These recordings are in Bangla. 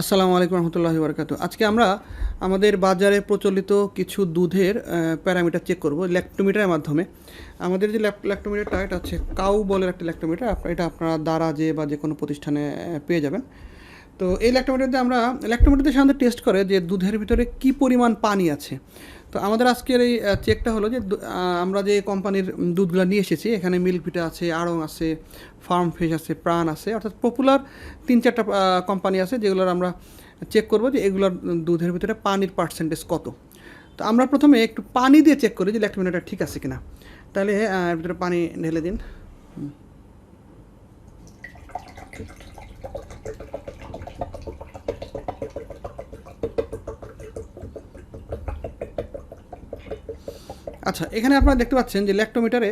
আসসালামু আলাইকুম রহমতুল্লাহি বরকাত আজকে আমরা আমাদের বাজারে প্রচলিত কিছু দুধের প্যারামিটার চেক করব, ল্যাক্টোমিটারের মাধ্যমে। আমাদের যে ল্যাক্টোমিটারটা, এটা হচ্ছে কাউ বলের একটা ল্যাক্টোমিটার। এটা আপনারা দারাজে বা যে কোনো প্রতিষ্ঠানে পেয়ে যাবেন। তো এই ল্যাক্টোমিটারতে আমরা ল্যাক্টোমিটারতে সাধারণত টেস্ট করে যে দুধের ভিতরে কি পরিমাণ পানি আছে। তো আমাদের আজকের এই চেকটা হলো যে আমরা যে কোম্পানির দুধগুলো নিয়ে এসেছি, এখানে মিল্ক ভিটা আছে, আড়ং আছে ফার্ম ফ্রেশ আছে প্রাণ আছে, অর্থাৎ পপুলার তিন চারটা কোম্পানি আছে যেগুলোর আমরা চেক করব যে এগুলোর দুধের ভিতরে পানির পার্সেন্টেজ কত। তো আমরা প্রথমে একটু পানি দিয়ে চেক করি যে ল্যাক্টোমিটারটা ঠিক আছে কিনা। তাহলে ভিতরে পানি ঢেলে দিন। আচ্ছা এখানে আপনারা দেখতে পাচ্ছেন যে ল্যাক্টোমিটারে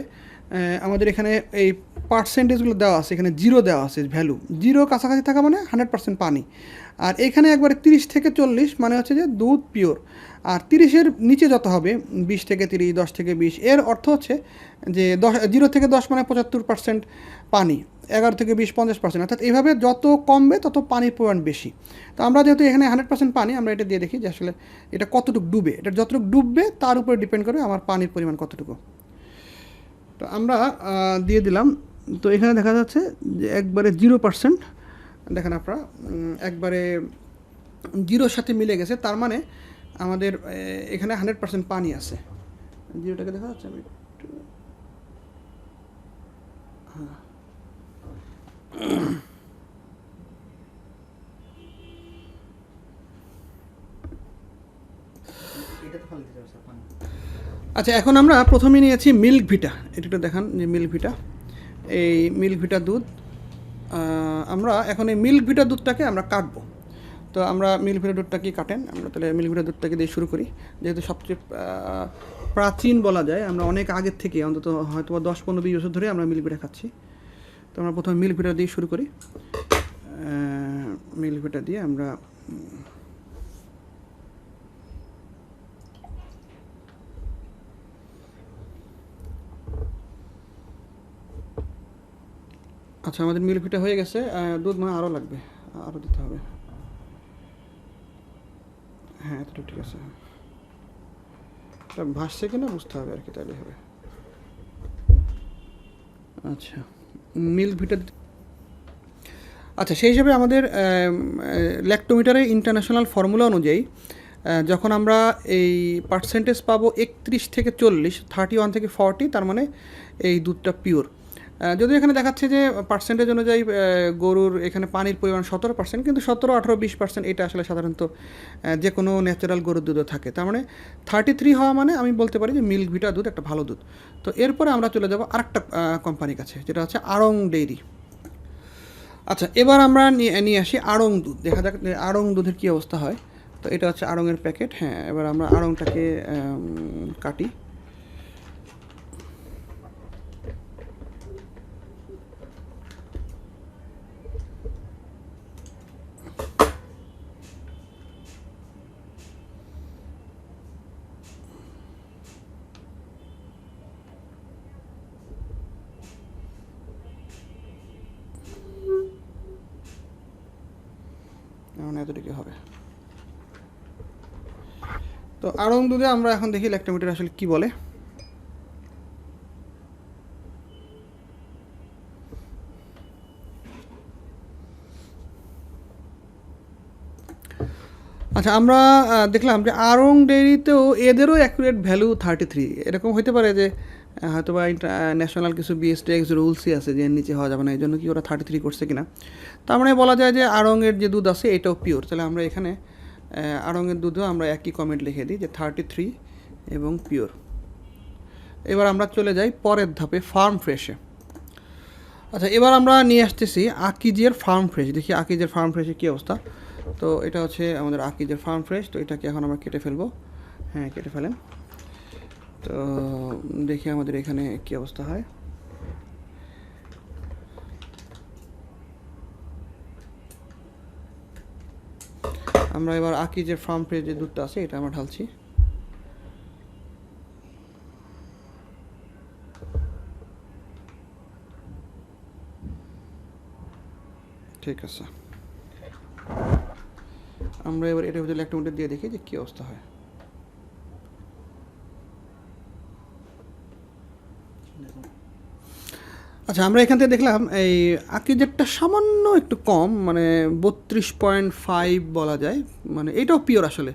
আমাদের এখানে এই পার্সেন্টেজগুলো দেওয়া আছে, এখানে জিরো দেওয়া আছে ভ্যালু জিরো কাছাকাছি থাকা মানে হান্ড্রেড পার্সেন্ট পানি। আর এখানে একবারে তিরিশ থেকে চল্লিশ মানে হচ্ছে যে দুধ পিওর আর তিরিশের নিচে যত হবে, বিশ থেকে তিরিশ, দশ থেকে বিশ, এর অর্থ হচ্ছে যে দশ জিরো থেকে দশ মানে পঁচাত্তর পার্সেন্ট পানি। এগারো থেকে বিশ, পঞ্চাশ পার্সেন্ট অর্থাৎ এইভাবে যত কমবে, তত পানির পরিমাণ বেশি। তো আমরা যেহেতু এখানে হান্ড্রেড পার্সেন্ট পানি, আমরা এটা দিয়ে দেখি যে আসলে এটা কতটুকু ডুবে। এটা যতটুকু ডুববে, তার উপরে ডিপেন্ড করে আমার পানির পরিমাণ কতটুকু। তো আমরা দিয়ে দিলাম। তো এখানে দেখা যাচ্ছে যে একবারে জিরো পার্সেন্ট দেখেন আপনারা একবারে জিরোর সাথে মিলে গেছে। তার মানে আমাদের এখানে হান্ড্রেড পার্সেন্ট পানি আছে। জিরোটাকে দেখা যাচ্ছে আমি একটু হ্যাঁ। আচ্ছা এখন আমরা প্রথমে নিয়েছি মিল্ক ভিটা। এটা দেখান যে মিল্ক ভিটা। এই মিল্ক ভিটা দুধ আমরা এখন এই মিল্ক ভিটা দুধটাকে আমরা কাটবো। তো আমরা মিল্ক ভিটা দুধটা কি কাটেন? আমরা তাহলে মিল্ক ভিটা দুধটাকে দিয়ে শুরু করি। যেহেতু সবচেয়ে প্রাচীন বলা যায়, আমরা অনেক আগের থেকে অন্তত হয়তো দশ পনেরো বিশ বছর ধরে আমরা মিল্ক ভিটা খাচ্ছি। তো আমরা প্রথমে মিল্ক ভিটা দিয়ে শুরু করি। মিল্ক ভিটা দিয়ে আমরা আচ্ছা আমাদের মিল্ক ভিটা হয়ে গেছে। দুধ মানে আরও লাগবে আরও দিতে হবে। হ্যাঁ এতটা ঠিক আছে। ভাসছে কিনা বুঝতে হবে আর কি তাহলে হবে। আচ্ছা। মিল্ক ভিটা আচ্ছা সেই হিসাবে আমাদের ল্যাক্টোমিটারের ইন্টারন্যাশনাল ফর্মুলা অনুযায়ী যখন আমরা এই পার্সেন্টেজ পাবো একত্রিশ থেকে চল্লিশ থার্টি ওয়ান থেকে ফর্টি তার মানে এই দুধটা পিওর যদিও এখানে দেখাচ্ছে যে পার্সেন্টেজ অনুযায়ী গরুর এখানে পানির পরিমাণ সতেরো পার্সেন্ট কিন্তু সতেরো, আঠারো, বিশ পার্সেন্ট এটা আসলে সাধারণত যে কোনো ন্যাচারাল গরুর দুধও থাকে। তার মানে থার্টি থ্রি হওয়া মানে আমি বলতে পারি যে মিল্ক ভিটা দুধ একটা ভালো দুধ। তো এরপরে আমরা চলে যাব আরেকটা কোম্পানির কাছে, যেটা হচ্ছে আড়ং ডেইরি আচ্ছা এবার আমরা নিয়ে আসি আড়ং দুধ। দেখা যাক আড়ং দুধের কী অবস্থা হয়। তো এটা হচ্ছে আড়ংয়ের প্যাকেট হ্যাঁ এবার আমরা আড়ংটাকে কাটি। এখন এতটুকু হবে। তো দুধে আমরা এখন দেখি ল্যাক্টোমিটার আসলে কি বলে। আচ্ছা আমরা দেখলাম যে আরং ডেয়ারিতেও এদেরও অ্যাকুরেট ভ্যালু থার্টি থ্রি এরকম হতে পারে যে হয়তো বা ন্যাশনাল কিছু বিএসটিএক্স রুলসই আছে যে নিচে হওয়া যাবে না এই জন্য কি ওরা থার্টি থ্রি করছে কিনা? তার মানে বলা যায় যে আড়ংয়ের যে দুধ আছে এটাও পিওর তাহলে আমরা এখানে আহ, দুধও আমরা একই কমেন্ট লিখে দিই যে থার্টি থ্রি এবং পিওর এবার আমরা চলে যাই পরের ধাপে ফার্ম ফ্রেশে আচ্ছা এবার আমরা নিয়ে আসতেছি আকিজের ফার্ম ফ্রেশ দেখি আকিজের ফার্ম ফ্রেশে কী অবস্থা? তো এটা হচ্ছে আমাদের আকিজের ফার্ম ফ্রেশ তো এটাকে এখন আমরা কেটে ফেলব। হ্যাঁ কেটে ফেলেন। তো দেখি আমাদের এখানে কী অবস্থা হয়। আমরা এবার আঁকি যে ফার্ম ফ্রেশ যে দুধটা আছে, এটা আমরা ঢালছি। ঠিক আছে। আমরা এবার এটার ভিতরে ল্যাক্টোমিটার দিয়ে দেখি যে কী অবস্থা হয়। আচ্ছা আমরা এখান থেকে দেখলাম এই আকিজেরটা সামান্য একটু কম মানে বত্রিশ পয়েন্ট ফাইভ বলা যায় মানে এটাও পিওর আসলে।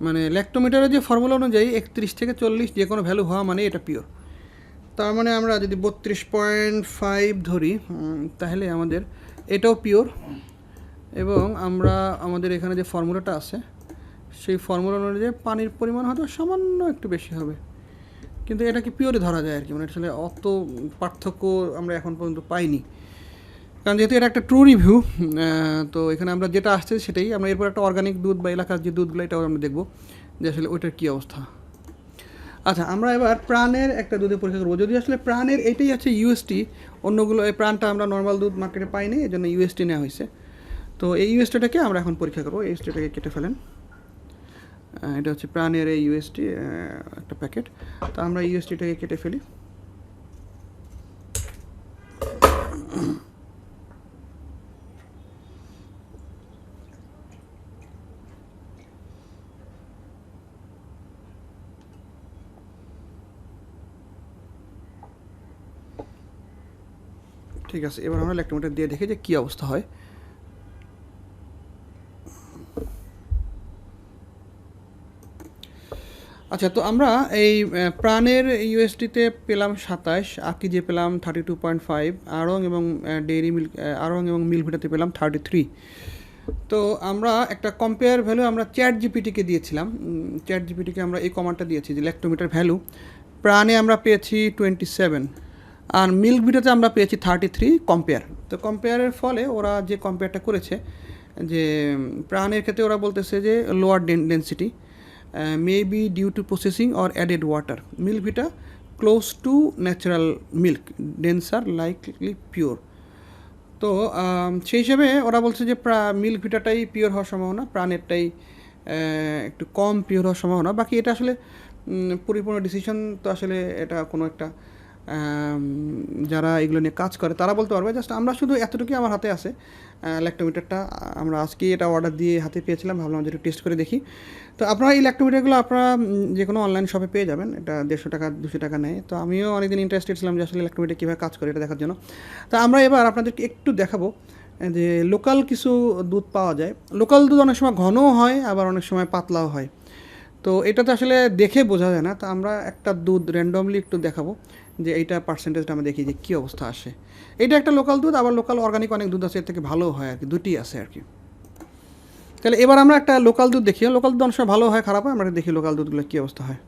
মানে ল্যাক্টোমিটারের যে ফর্মুলা অনুযায়ী একত্রিশ থেকে চল্লিশ যে কোনো ভ্যালু হওয়া মানে এটা পিওর তার মানে আমরা যদি বত্রিশ পয়েন্ট ফাইভ ধরি তাহলে আমাদের এটাও পিওর এবং আমরা আমাদের এখানে যে ফর্মুলাটা আছে, সেই ফর্মুলা অনুযায়ী পানির পরিমাণ হয়তো সামান্য একটু বেশি হবে। কিন্তু এটাকে পিওরে ধরা যায় আর কি মানে আসলে অত পার্থক্য আমরা এখন পর্যন্ত পাইনি। কারণ যেহেতু এটা একটা ট্রু রিভিউ তো এখানে আমরা যেটা আসছে সেটাই। আমরা এরপর একটা অর্গানিক দুধ বা এলাকার যে দুধগুলো, এটাও আমরা দেখব যে আসলে ওইটার কী অবস্থা। আচ্ছা আমরা এবার প্রাণের একটা দুধে পরীক্ষা করব। যদি আসলে প্রাণের এটাই আছে ইউএসটি অন্যগুলো, এই প্রাণটা আমরা নর্মাল দুধ মার্কেটে পাইনি এই জন্য ইউএসটি নেওয়া হয়েছে। তো এই ইউএসটিটাকে আমরা এখন পরীক্ষা করব। এই ইউএসটিটাকে কেটে ফেলেন। এটা হচ্ছে প্রাণের এই ইউএসটি একটা প্যাকেট। তো আমরা ইউএসটিটাকে কেটে ফেলি। ঠিক আছে, এবার আমরা ল্যাক্টোমিটার দিয়ে দেখি যে কী অবস্থা হয়। আচ্ছা তো আমরা এই প্রাণের ইউএসডিতে পেলাম সাতাশ, আকিজে পেলাম thirty two point five Aarong এবং ডেইরি মিল্ক আড়ং এবং মিল্কভিটাতে পেলাম থার্টি থ্রি তো আমরা একটা কম্পেয়ার ভ্যালু আমরা চ্যাট জিপিটিকে দিয়েছিলাম। চ্যাট জিপিটিকে আমরা এই কমান্ডটা দিয়েছি যে ল্যাক্টোমিটার ভ্যালু প্রাণে আমরা পেয়েছি টোয়েন্টি সেভেন আর মিল্ক ভিটাতে আমরা পেয়েছি থার্টি থ্রি কম্পেয়ার তো কম্পেয়ারের ফলে ওরা যে কম্পেয়ারটা করেছে, যে প্রাণের ক্ষেত্রে ওরা বলতেছে যে lower density may be due to processing or added water. Milk Vita close to natural milk, denser, likely pure. তো সেই হিসাবে ওরা বলছে যে মিল্ক ভিটাটাই পিওর হওয়ার সম্ভাবনা প্রাণেরটাই একটু কম পিওর হওয়ার সম্ভাবনা বাকি এটা আসলে পরিপূর্ণ ডিসিশন তো আসলে এটা কোনো একটা যারা এগুলো নিয়ে কাজ করে, তারা বলতে পারবে, জাস্ট আমরা শুধু এতটুকুই আমার হাতে আছে ল্যাক্টোমিটারটা। আমরা আজকেই এটা অর্ডার দিয়ে হাতে পেয়েছিলাম, ভাবলাম যে একটু টেস্ট করে দেখি। তো আপনারা এই ল্যাক্টোমিটারগুলো আপনারা যে কোনো অনলাইন শপে পেয়ে যাবেন। এটা দেড়শো টাকা, দুশো টাকা নেয়। তো আমিও অনেকদিন ইন্টারেস্টেড ছিলাম যে আসলে ল্যাক্টোমিটার কীভাবে কাজ করে এটা দেখার জন্য। তো আমরা এবার আপনাদেরকে একটু দেখাবো যে লোকাল কিছু দুধ পাওয়া যায়। লোকাল দুধ অনেক সময় ঘনও হয়, আবার অনেক সময় পাতলাও হয়। তো এটা তো আসলে দেখে বোঝা যায় না। তো আমরা একটা দুধ র্যান্ডমলি একটু দেখাবো যে এইটা পার্সেন্টেজটা আমরা দেখি যে কী অবস্থা আসে। এটা একটা লোকাল দুধ, আবার লোকাল অর্গানিক অনেক দুধ আছে, এর থেকে ভালো হয় আর কি দুটি আছে আর কি তাহলে এবার আমরা একটা লোকাল দুধ দেখি। লোকাল দুধ অনেক ভালো হয়, খারাপ হয়, আমরা দেখি লোকাল দুধগুলো কী অবস্থা হয়।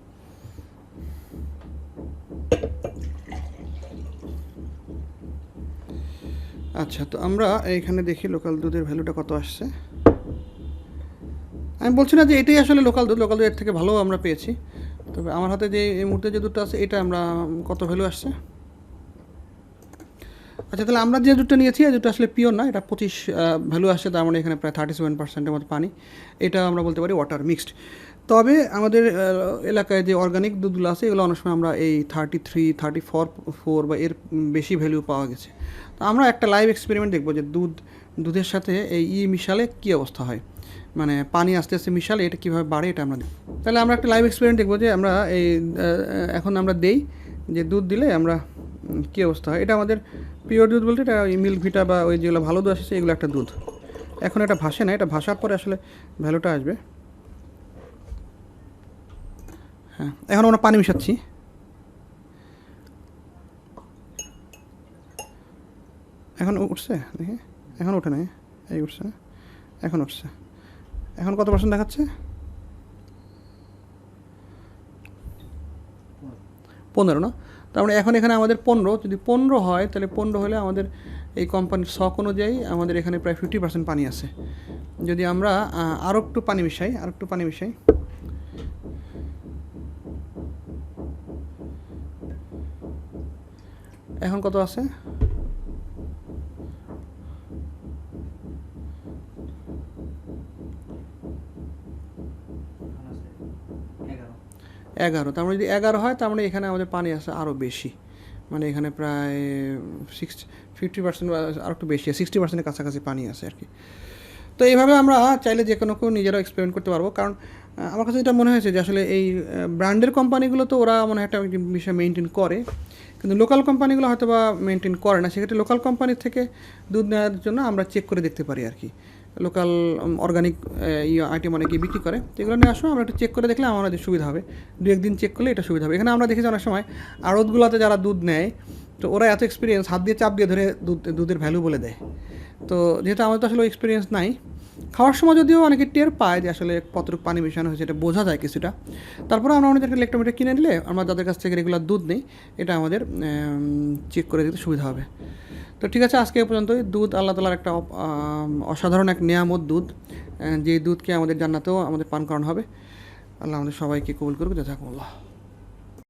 আচ্ছা তো আমরা এইখানে দেখি লোকাল দুধের ভ্যালুটা কত আসছে। আমি বলছি না যে এটাই আসলে লোকাল দুধ লোকাল দুধ এর থেকে ভালো আমরা পেয়েছি। তবে আমার হাতে যে এই মুহূর্তে যে দুধটা আছে, এটা আমরা কত ভ্যালু আসছে? আচ্ছা তাহলে আমরা যে দুধটা নিয়েছি, এই দুধটা আসলে পিওর না, এটা পঁচিশ ভ্যালু আসছে, তার মানে এখানে প্রায় থার্টি সেভেন পার্সেন্টের মতো পানি। এটা আমরা বলতে পারি ওয়াটার মিক্সড তবে আমাদের এলাকায় যে অর্গানিক দুধগুলো আছে, এগুলো অনেক সময় আমরা এই thirty three thirty four four বা এর বেশি ভ্যালু পাওয়া গেছে। তো আমরা একটা লাইভ এক্সপেরিমেন্ট দেখব যে দুধ, দুধের সাথে এই ই মিশালে কী অবস্থা হয়। মানে পানি আস্তে আস্তে মিশালে এটা কীভাবে বাড়ে এটা আমরা দিই তাহলে আমরা একটা লাইভ এক্সপেরিমেন্ট দেখব যে আমরা এই এখন আমরা দেই যে দুধ দিলে আমরা কী অবস্থা হয়। এটা আমাদের পিওর দুধ বলতে এটা ওই মিল্ক ভিটা বা ওই যেগুলো ভালো দুধ আসছে এগুলো একটা দুধ। এখন এটা ভাসে না, এটা ভাসার পরে আসলে ভ্যালুটা আসবে। হ্যাঁ এখন আমরা পানি মিশাচ্ছি। এখন উঠছে? দেখি। এখন ওঠে নাই। এই উঠছে এখন উঠছে। এখন কত পার্সেন্ট দেখাচ্ছে? পনেরো, না? তার মানে এখন এখানে আমাদের পনেরো, যদি পনেরো হয়, তাহলে পনেরো হলে আমাদের এই কোম্পানির শখ অনুযায়ী আমাদের এখানে প্রায় ফিফটি পার্সেন্ট পানি আছে। যদি আমরা আরও একটু পানি মিশাই আরও একটু পানি মিশাই। এখন কত আছে? এগারো। তার মানে যদি এগারো হয়, তার মানে এখানে আমাদের পানি আছে আরও বেশি। মানে এখানে প্রায় সিক্স ফিফটি পার্সেন্ট আর একটু বেশি সিক্সটি পার্সেন্টের কাছাকাছি পানি আছে আর কি। তো এইভাবে আমরা চাইলে যে কোনো কেউ নিজেরাও এক্সপেরিমেন্ট করতে পারব। কারণ আমার কাছে যেটা মনে হয়েছে যে আসলে এই ব্র্যান্ডের কোম্পানিগুলো তো ওরা মনে হয় একটা বিষয় মেনটেন করে। কিন্তু লোকাল কোম্পানিগুলো হয়তো বা মেনটেন করে না। সেক্ষেত্রে লোকাল কোম্পানির থেকে দুধ নেওয়ার জন্য আমরা চেক করে দেখতে পারি আর কি। লোকাল অর্গানিক আইটেম অনেকে বিক্রি করে, তো এগুলো নিয়ে আসো, আমরা একটু চেক করে দেখলে আমাদের সুবিধা হবে। দু একদিন চেক করলে এটা সুবিধা হবে। এখানে আমরা দেখেছি অনেক সময় আড়তগুলোতে যারা দুধ নেয়, তো ওরা এত এক্সপিরিয়েন্স হাত দিয়ে চাপ দিয়ে ধরে দুধ, দুধের ভ্যালু বলে দেয়। তো যেহেতু আমাদের তো আসলে এক্সপিরিয়েন্স নাই, খাওয়ার সময় যদিও অনেকে টের পায় যে আসলে কতটুকু পানি মেশানো হয়েছে, এটা বোঝা যায় কিছুটা। তারপরে আমরা একটা ইলেকট্রোমিটার কিনে নিলে আমরা যাদের কাছ থেকে রেগুলার দুধ নেই, এটা আমাদের চেক করে দিতে সুবিধা হবে। তো ঠিক আছে, আজকে এ পর্যন্তই। দুধ আল্লাহ তালার একটা অসাধারণ এক নিয়ামত দুধ যে দুধকে আমাদের জান্নাতেও আমাদের পান করানো হবে। আল্লাহ আমাদের সবাইকে কবুল করবে জাজাকুমুল্লাহ।